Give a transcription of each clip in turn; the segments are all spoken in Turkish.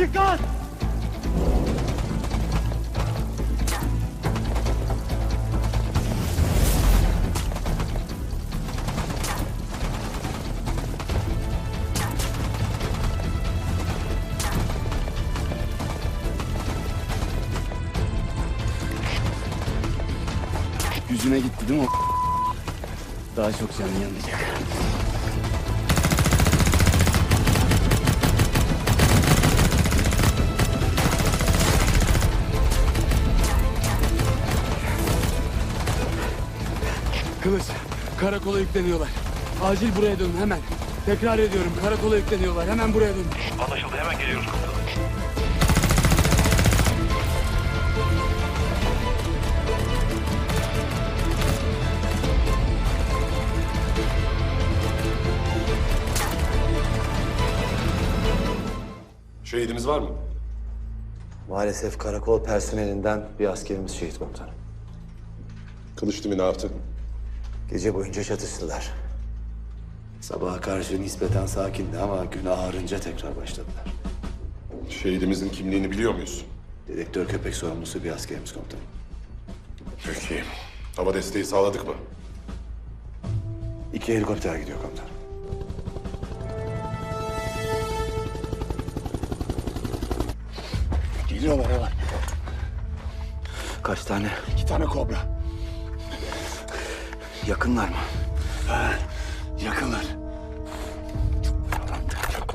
Dikkat! Yüzüne gitti değil mi o? Daha çok canın yanacak. Karakola yükleniyorlar. Acil buraya dön hemen. Tekrar ediyorum, karakola yükleniyorlar. Hemen buraya dön. Anlaşıldı hemen geliyoruz komutanım. Şehidimiz var mı? Maalesef karakol personelinden bir askerimiz şehit komutanım. Kılıçdemir ne yaptı? Gece boyunca çatıştılar. Sabaha karşı nispeten sakindi ama gün ağarınca tekrar başladılar. Şehidimizin kimliğini biliyor muyuz? Dedektör köpek sorumlusu bir askerimiz komutanım. Peki. Hava desteği sağladık mı? İki helikopter gidiyor komutanım. Geliyorlar hemen. Kaç tane? İki tane kobra. Yakınlar mı? Yakınlar.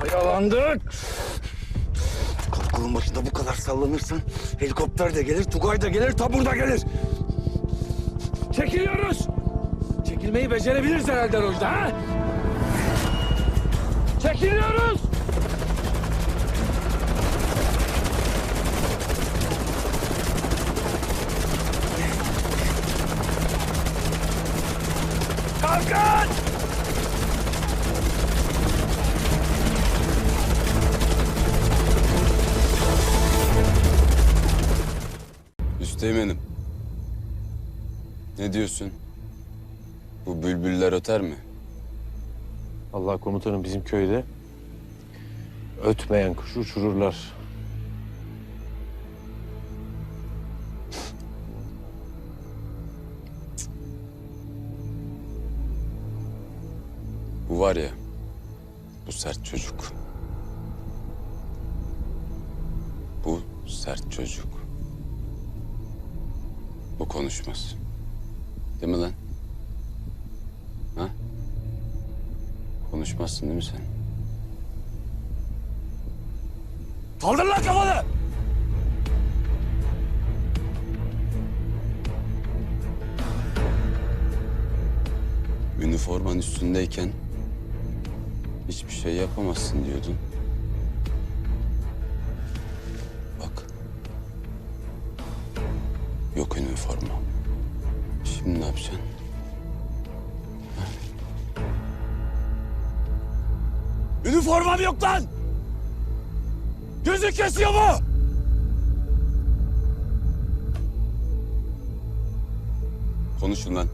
Oyalandık. Karakolun başında bu kadar sallanırsan helikopter de gelir, Tugay da gelir, tabur da gelir. Çekiliyoruz. Çekilmeyi becerebiliriz herhalde Rojda ha? Çekiliyoruz. Kalkın! Üsteğmenim. Ne diyorsun? Bu bülbüller öter mi? Allah komutanım bizim köyde ötmeyen kuş uçururlar. Var ya, bu sert çocuk. Bu sert çocuk. Bu konuşmaz. Değil mi lan? Ha? Konuşmazsın değil mi sen? Kaldır lan kafanı! Üniforman üstündeyken hiçbir şey yapamazsın diyordun. Bak. Yok üniforma. Şimdi ne yapacaksın? Üniformam yok lan! Gözü kesiyor mu? Konuşun lan.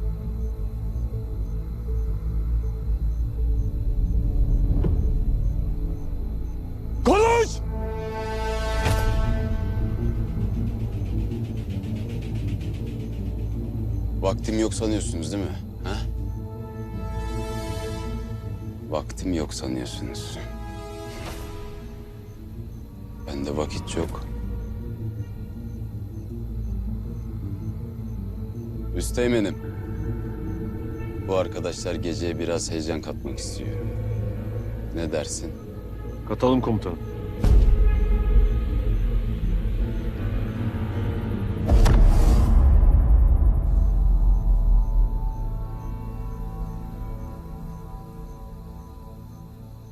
Vaktim yok sanıyorsunuz değil mi? Ha? Vaktim yok sanıyorsunuz. Bende vakit çok. Üsteğmenim. Bu arkadaşlar geceye biraz heyecan katmak istiyor. Ne dersin? Katalım komutanım.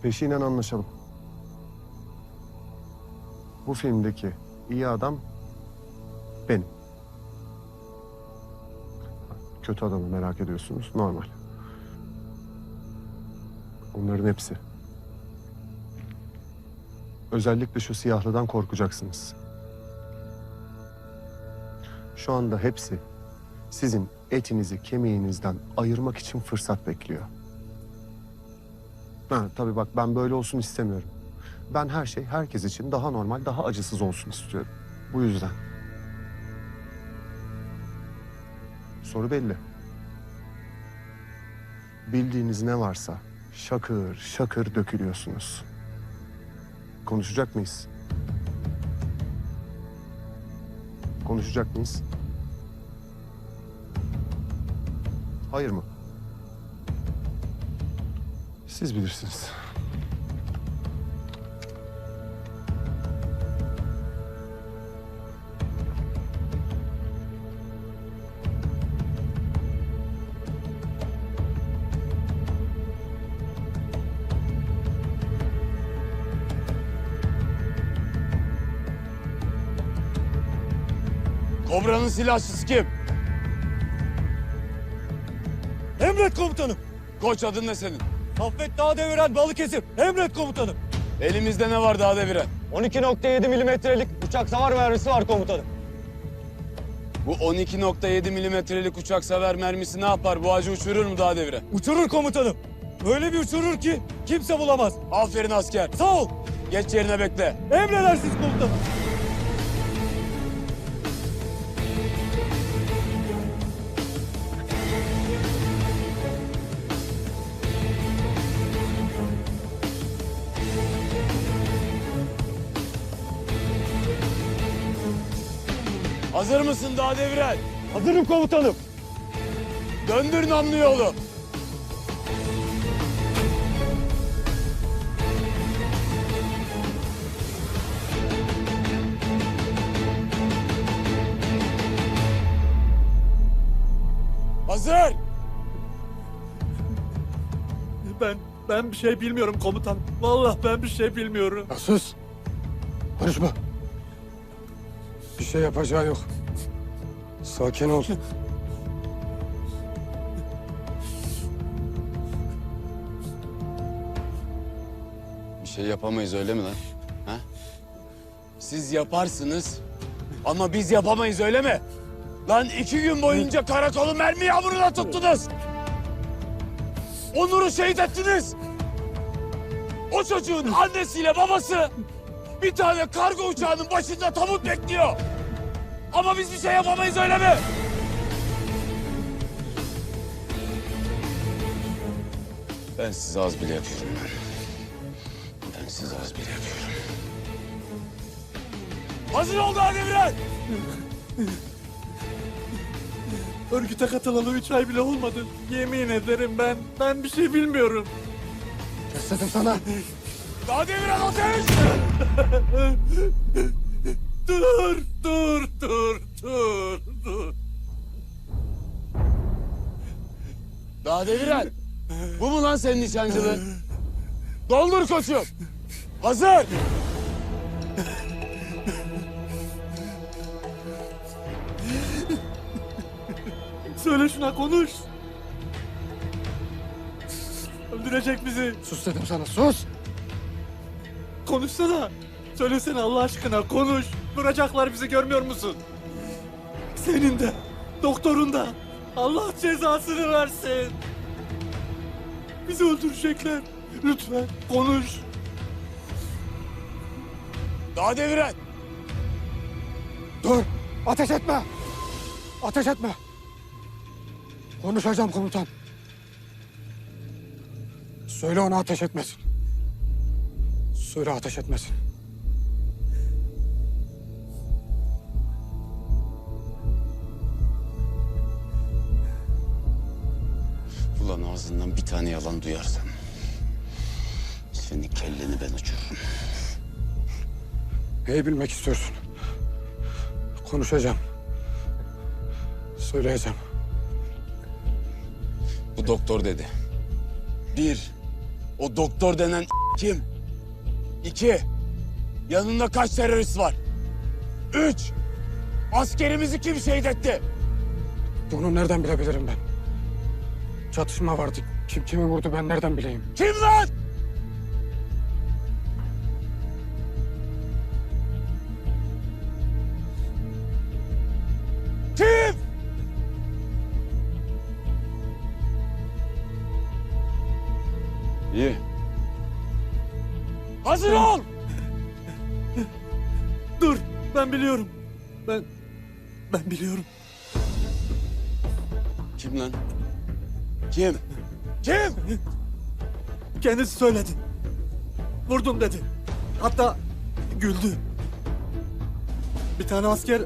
Peşinen anlaşalım. Bu filmdeki iyi adam benim. Kötü adamı merak ediyorsunuz. Normal. Onların hepsi. Özellikle şu siyahlıdan korkacaksınız. Şu anda hepsi sizin etinizi kemiğinizden ayırmak için fırsat bekliyor. Ha, tabii bak ben böyle olsun istemiyorum. Ben her şey herkes için daha normal, daha acısız olsun istiyorum. Bu yüzden. Soru belli. Bildiğiniz ne varsa şakır şakır dökülüyorsunuz. Konuşacak mıyız? Konuşacak mıyız? Hayır mı? Siz bilirsiniz. Kobra'nın silahçısı kim? Emret komutanım. Koç adın ne senin? Saffet Dağdeviren Balıkesir. Emret komutanım. Elimizde ne var daha deviren? 12.7 milimetrelik uçak savar mermisi var komutanım. Bu 12.7 milimetrelik uçak sever mermisi ne yapar? Bu ağacı uçurur mu daha devire? Uçurur komutanım. Öyle bir uçurur ki kimse bulamaz. Aferin asker. Sağ ol. Geç yerine bekle. Emredersiniz komutanım. Hazır mısın daha deviren? Hazırım komutanım. Döndür namlu yolu. Hazır. Ben ben bir şey bilmiyorum komutan. Vallahi ben bir şey bilmiyorum. Ya sus. Konuşma. Bir şey yapacağı yok. Sakin ol. Bir şey yapamayız öyle mi lan? Ha? Siz yaparsınız ama biz yapamayız öyle mi? Lan iki gün boyunca karakolu mermi yağmuruna tuttunuz. Onur'u şehit ettiniz. O çocuğun annesiyle babası bir tane kargo uçağının başında tabut bekliyor. Ama biz bir şey yapamayız öyle mi? Ben size az bile yapıyorum ben. Ben size az bile yapıyorum. Hazır ol daha Demirel! Örgüte katılalı üç ay bile olmadı. Yemin ederim ben ben bir şey bilmiyorum. Kesledim sana. Daha Demirel ateş! Dur, dur, dur, dur, dur. Daha Demirel! Bu mu lan senin nişancılığın? Doldur koçum! Hazır! Söyle şuna konuş. Öldürecek bizi. Sus dedim sana sus. Konuşsana. Söylesene Allah aşkına konuş. Vuracaklar bizi görmüyor musun? Senin de, doktorun da. Allah cezasını versin. Bizi öldürecekler. Lütfen konuş. Daha Demirel! Dur. Ateş etme. Ateş etme. Konuşacağım komutan. Söyle ona ateş etmesin. Söyle ateş etmesin. Ağzından bir tane yalan duyarsam... ...senin kelleni ben uçururum. Neyi bilmek istiyorsun? Konuşacağım. Söyleyeceğim. Bu doktor dedi. Bir, o doktor denen kim? İki, yanında kaç terörist var? Üç, askerimizi kim şehit etti? Bunu nereden bilebilirim ben? Çatışma vardı. Kim kimi vurdu ben nereden bileyim? Kim lan? Kim? İyi. Hazır ol. Dur ben biliyorum. Ben ben biliyorum. Kim lan? Kim? Kim? Kendisi söyledi. Vurdum dedi. Hatta güldü. Bir tane asker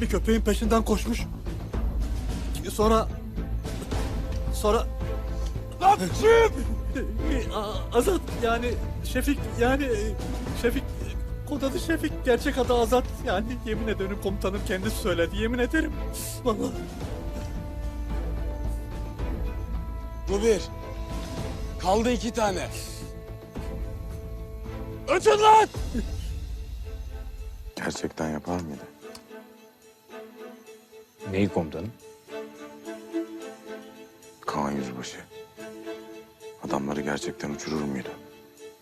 bir köpeğin peşinden koşmuş. Sonra sonra Lan kim? Azat yani Şefik yani e, Şefik kod adı Şefik gerçek adı Azat yani yemin ederim komutanım kendisi söyledi yemin ederim vallahi Bu bir. Kaldı iki tane. Ötün lan! Gerçekten yapar mıydı? Neyi komutanım? Kaan Yüzbaşı. Adamları gerçekten uçurur muydu?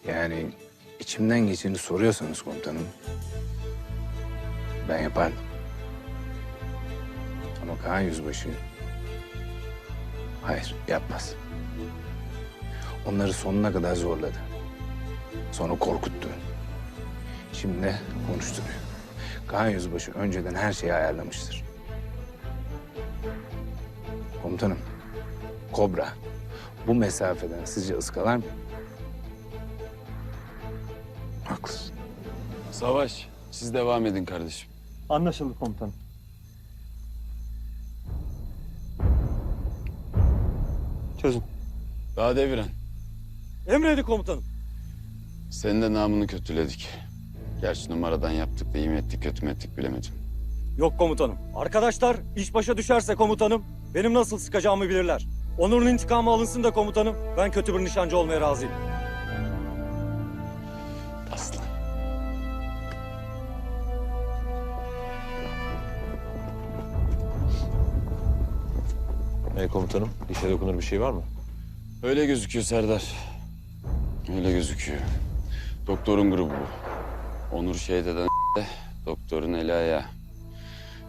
Yani içimden geçeni soruyorsanız komutanım. Ben yapardım. Ama Kaan Yüzbaşı... Hayır, yapmaz. Onları sonuna kadar zorladı. Sonra korkuttu. Şimdi de konuşturuyor. Kaan Yüzbaşı önceden her şeyi ayarlamıştır. Komutanım, Kobra bu mesafeden sizce ıskalar mı? Haklısın. Savaş, siz devam edin kardeşim. Anlaşıldı komutanım. Çözün. Daha deviren. Emredin komutanım Senin de namını kötüledik. Gerçi numaradan yaptık da iyi mi ettik kötü mü ettik bilemedim. Yok komutanım. Arkadaşlar iş başa düşerse komutanım benim nasıl sıkacağımı bilirler. Onur'un intikamı alınsın da komutanım ben kötü bir nişancı olmaya razıyım. Ey komutanım, dişe dokunur bir şey var mı? Öyle gözüküyor Serdar. Öyle gözüküyor. Doktorun grubu bu. Onur şehit eden de doktorun eli ayağı.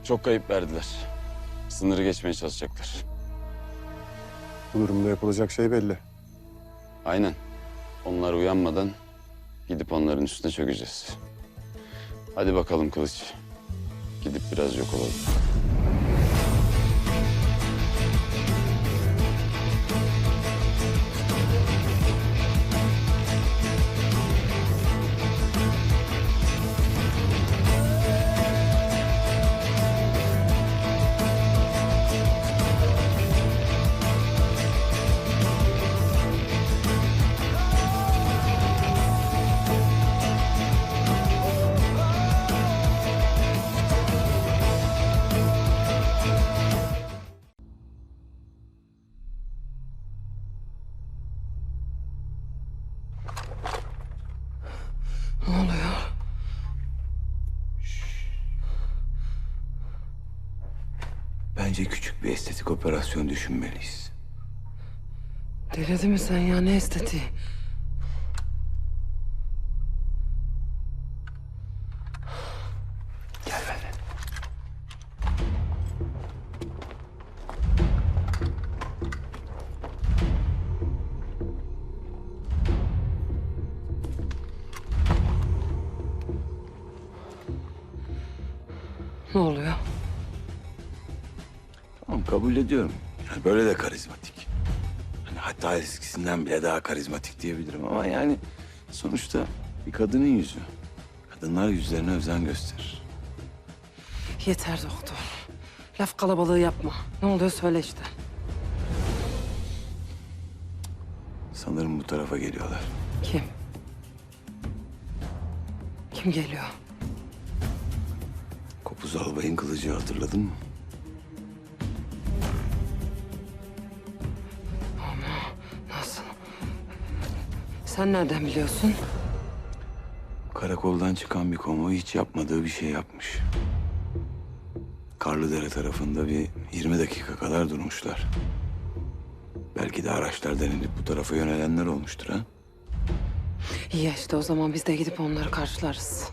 Çok kayıp verdiler. Sınırı geçmeye çalışacaklar. Bu durumda yapılacak şey belli. Aynen. Onlar uyanmadan gidip onların üstüne çökeceğiz. Hadi bakalım Kılıç. Gidip biraz yok olalım. Bence küçük bir estetik operasyon düşünmeliyiz. Delirdin mi sen ya ne estetiği? Gel benimle. Ne oluyor? Kabul ediyorum. Yani böyle de karizmatik. Hani hatta eskisinden bile daha karizmatik diyebilirim ama yani sonuçta bir kadının yüzü. Kadınlar yüzlerine özen gösterir. Yeter doktor. Laf kalabalığı yapma. Ne oluyor söyle işte. Sanırım bu tarafa geliyorlar. Kim? Kim geliyor? Kopuz albayın kılıcı hatırladın mı? Sen nereden biliyorsun? Karakoldan çıkan bir konvoy hiç yapmadığı bir şey yapmış. Karlıdere tarafında bir 20 dakika kadar durmuşlar. Belki de araçlar denilip bu tarafa yönelenler olmuştur ha? İyi ya işte o zaman biz de gidip onları karşılarız.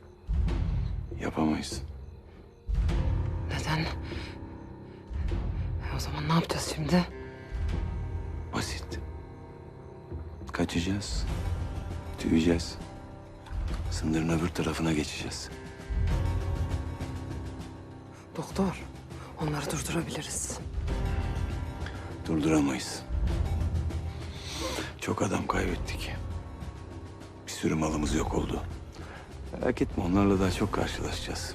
Yapamayız. Neden? E, o zaman ne yapacağız şimdi? Basit. Kaçacağız. Tüyeceğiz. Sınırın öbür tarafına geçeceğiz. Doktor, onları durdurabiliriz. Durduramayız. Çok adam kaybettik. Bir sürü malımız yok oldu. Merak etme onlarla daha çok karşılaşacağız.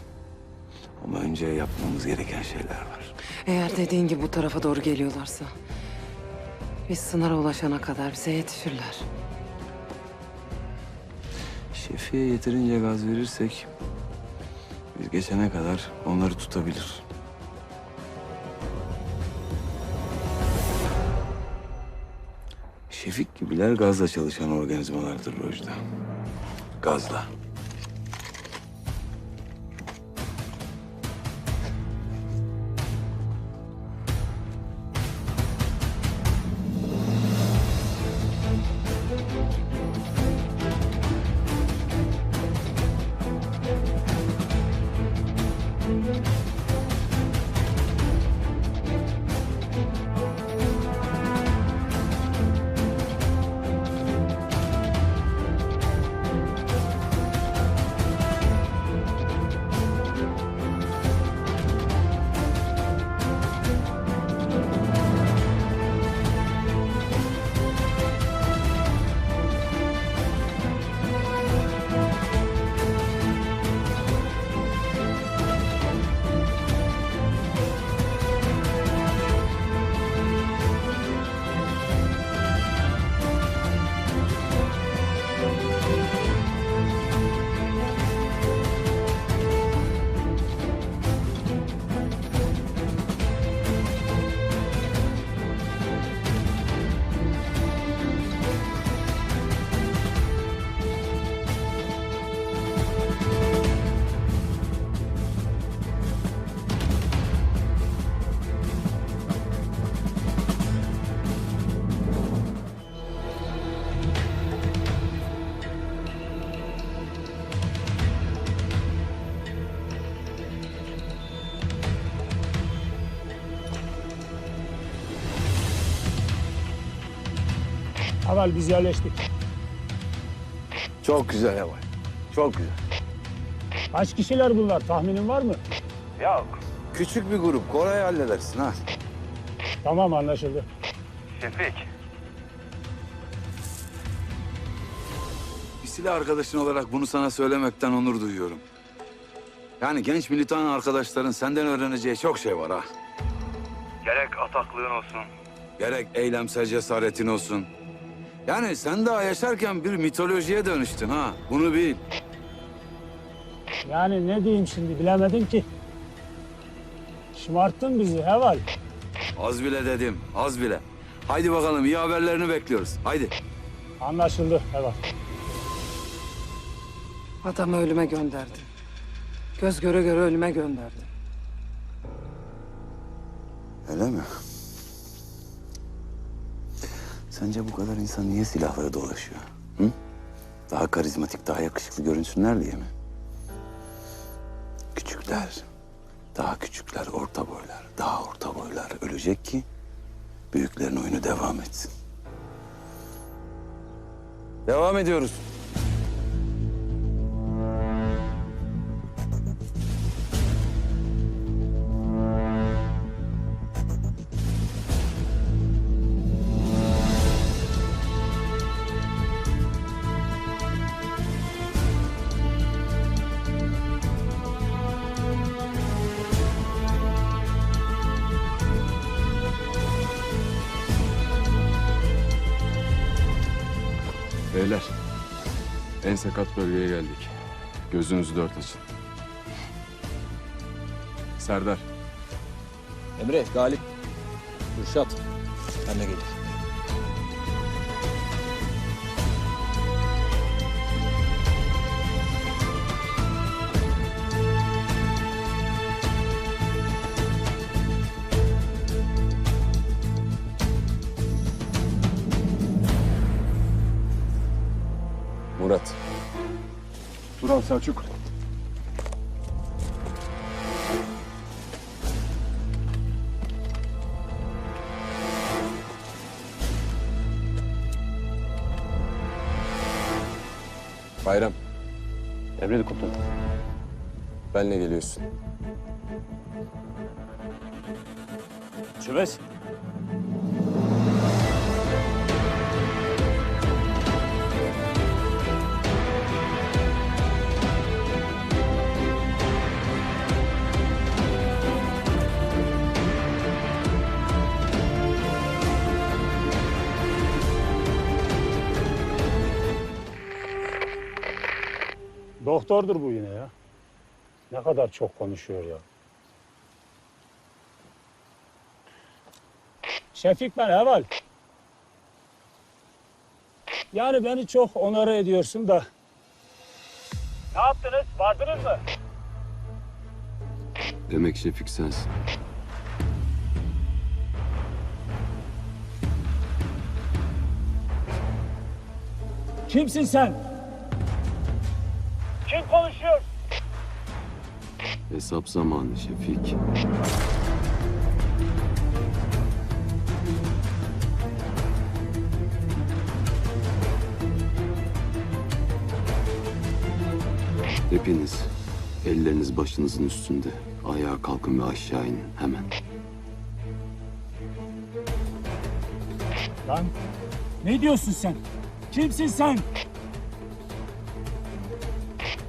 Ama önce yapmamız gereken şeyler var. Eğer dediğin gibi bu tarafa doğru geliyorlarsa... ...biz sınıra ulaşana kadar bize yetişirler. Şefi'ye yeterince gaz verirsek... ...biz geçene kadar onları tutabilir. Şefik gibiler gazla çalışan organizmalardır Rojda. Gazla. Aval biz yerleştik. Çok güzel Heval. Çok güzel. Kaç kişiler bunlar tahminin var mı? Yok. Küçük bir grup. Kolay halledersin ha. Tamam anlaşıldı. Şefik. Bir silah arkadaşın olarak bunu sana söylemekten onur duyuyorum. Yani genç militan arkadaşların senden öğreneceği çok şey var ha. Gerek ataklığın olsun. Gerek eylemsel cesaretin olsun. Yani sen daha yaşarken bir mitolojiye dönüştün ha. Bunu bil. Yani ne diyeyim şimdi bilemedim ki. Şımarttın bizi Heval. Az bile dedim, az bile. Haydi bakalım iyi haberlerini bekliyoruz. Haydi. Anlaşıldı Heval. Adamı ölüme gönderdi. Göz göre göre ölüme gönderdi. Öyle mi? Sence bu kadar insan niye silahları dolaşıyor? Hı? Daha karizmatik, daha yakışıklı görünsünler diye mi? Küçükler, daha küçükler, orta boylar, daha orta boylar ölecek ki büyüklerin oyunu devam etsin. Devam ediyoruz. Beyler, en sakat bölgeye geldik. Gözünüzü dört açın. Serdar, Emre, Galip, Kürşat. Ben de geleyim. Selçuk. Bayram. Emredin komutanım. Benle geliyorsun. Çömez. Doktordur bu yine ya. Ne kadar çok konuşuyor ya. Şefik ben Eval. Yani beni çok onore ediyorsun da. Ne yaptınız? Vardınız mı? Demek Şefik sensin. Kimsin sen? Kim konuşuyor? Hesap zamanı Şefik. Hepiniz elleriniz başınızın üstünde. Ayağa kalkın ve aşağı inin hemen. Lan ne diyorsun sen? Kimsin sen?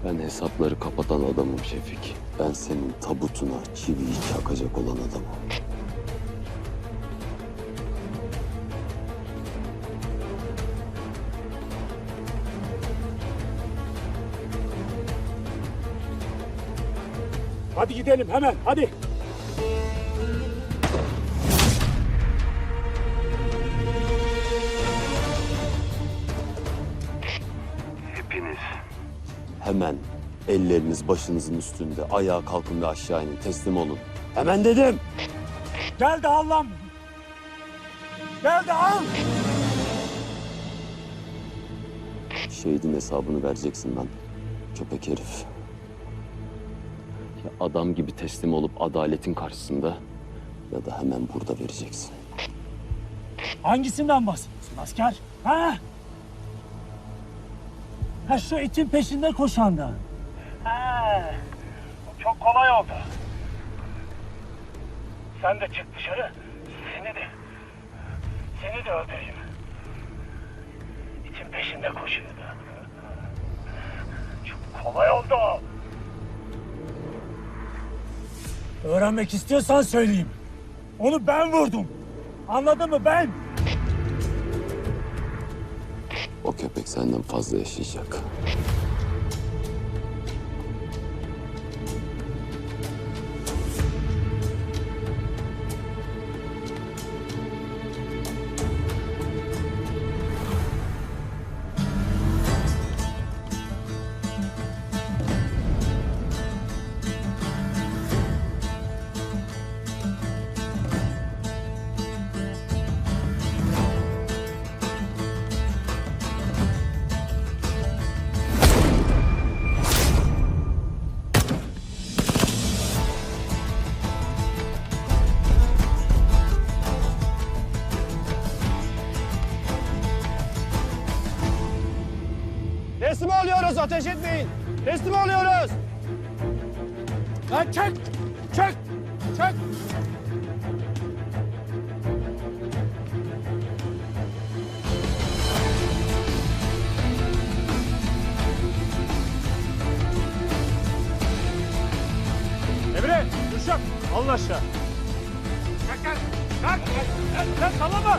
Ben hesapları kapatan adamım Şefik. Ben senin tabutuna çiviyi çakacak olan adamım. Hadi gidelim hemen hadi. Elleriniz başınızın üstünde. Ayağa kalkın ve aşağı inin. Teslim olun. Hemen dedim. Gel de al lan. Gel de al. Şehidin hesabını vereceksin lan. Köpek herif. Ya adam gibi teslim olup adaletin karşısında ya da hemen burada vereceksin. Hangisinden bahsediyorsun asker? Ha? Ha şu itin peşinde koşandan. Bu çok kolay oldu. Sen de çık dışarı. Seni de seni de öldüreyim. İtin peşinde koşuyordu. Çok kolay oldu. Öğrenmek istiyorsan söyleyeyim. Onu ben vurdum. Anladın mı ben? O köpek senden fazla yaşayacak. Oluyoruz ateş etmeyin. Teslim oluyoruz. Lan çek. Çek. Çek. Emre, Gülşen, alın aşağı. Kalk, kalk, kalk, kalk, kalk, sallama.